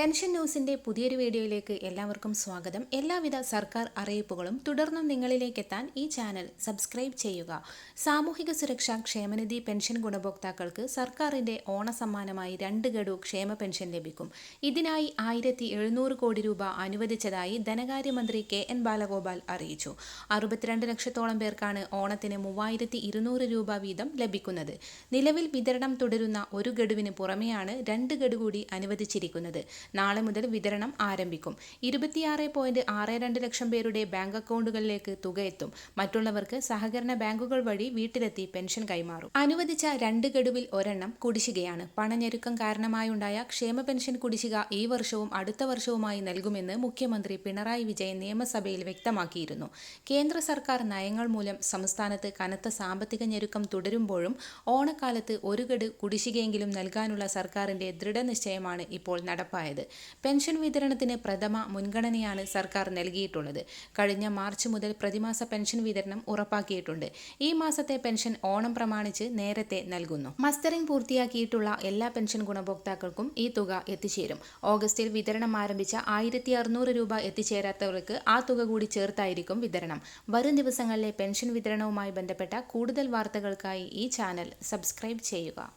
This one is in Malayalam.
പെൻഷൻ ന്യൂസിന്റെ പുതിയൊരു വീഡിയോയിലേക്ക് എല്ലാവർക്കും സ്വാഗതം. എല്ലാവിധ സർക്കാർ അറിയിപ്പുകളും തുടർന്നും നിങ്ങളിലേക്ക് എത്താൻ ഈ ചാനൽ സബ്സ്ക്രൈബ് ചെയ്യുക. സാമൂഹിക സുരക്ഷാ ക്ഷേമനിധി പെൻഷൻ ഗുണഭോക്താക്കൾക്ക് സർക്കാരിന്റെ ഓണസമ്മാനമായി രണ്ട് ഗഡു ക്ഷേമ പെൻഷൻ ലഭിക്കും. ഇതിനായി ആയിരത്തി എഴുന്നൂറ് കോടി രൂപ അനുവദിച്ചതായി ധനകാര്യമന്ത്രി കെ എൻ ബാലഗോപാൽ അറിയിച്ചു. അറുപത്തിരണ്ട് ലക്ഷത്തോളം പേർക്കാണ് ഓണത്തിന് മൂവായിരത്തി ഇരുന്നൂറ് രൂപ വീതം ലഭിക്കുന്നത്. നിലവിൽ വിതരണം തുടരുന്ന ഒരു ഗഡുവിന് പുറമെയാണ് രണ്ട് ഗഡു കൂടി അനുവദിച്ചിരിക്കുന്നത്. നാളെ മുതൽ വിതരണം ആരംഭിക്കും. ഇരുപത്തിയാറ് പോയിന്റ് ആറ് രണ്ട് ലക്ഷം പേരുടെ ബാങ്ക് അക്കൗണ്ടുകളിലേക്ക് തുക എത്തും. മറ്റുള്ളവർക്ക് സഹകരണ ബാങ്കുകൾ വഴി വീട്ടിലെത്തി പെൻഷൻ കൈമാറും. അനുവദിച്ച രണ്ട് ഗഡുവിൽ ഒരെണ്ണം കുടിശ്ശികയാണ്. പണഞ്ഞെരുക്കം കാരണമായുണ്ടായ ക്ഷേമ പെൻഷൻ കുടിശ്ശിക ഈ വർഷവും അടുത്ത വർഷവുമായി നൽകുമെന്ന് മുഖ്യമന്ത്രി പിണറായി വിജയൻ നിയമസഭയിൽ വ്യക്തമാക്കിയിരുന്നു. കേന്ദ്ര സർക്കാർ നയങ്ങൾ മൂലം സംസ്ഥാനത്ത് കനത്ത സാമ്പത്തിക ഞെരുക്കം തുടരുമ്പോഴും ഓണക്കാലത്ത് ഒരു ഗഡു കുടിശ്ശികയെങ്കിലും നൽകാനുള്ള സർക്കാരിന്റെ ദൃഢനിശ്ചയമാണ് ഇപ്പോൾ നടപ്പായത്. പെൻഷൻ വിതരണത്തിന് പ്രഥമ മുൻഗണനയാണ് സർക്കാർ നൽകിയിട്ടുള്ളത്. കഴിഞ്ഞ മാർച്ച് മുതൽ പ്രതിമാസ പെൻഷൻ വിതരണം ഉറപ്പാക്കിയിട്ടുണ്ട്. ഈ മാസത്തെ പെൻഷൻ ഓണം പ്രമാണിച്ച് നേരത്തെ നൽകുന്നു. മസ്റ്ററിംഗ് പൂർത്തിയാക്കിയിട്ടുള്ള എല്ലാ പെൻഷൻ ഗുണഭോക്താക്കൾക്കും ഈ തുക എത്തിച്ചേരും. ഓഗസ്റ്റിൽ വിതരണം ആരംഭിച്ച ആയിരത്തി അറുന്നൂറ് രൂപ എത്തിച്ചേരാത്തവർക്ക് ആ തുക കൂടി ചേർത്തായിരിക്കും വിതരണം. വരും ദിവസങ്ങളിലെ പെൻഷൻ വിതരണവുമായി ബന്ധപ്പെട്ട കൂടുതൽ വാർത്തകൾക്കായി ഈ ചാനൽ സബ്സ്ക്രൈബ് ചെയ്യുക.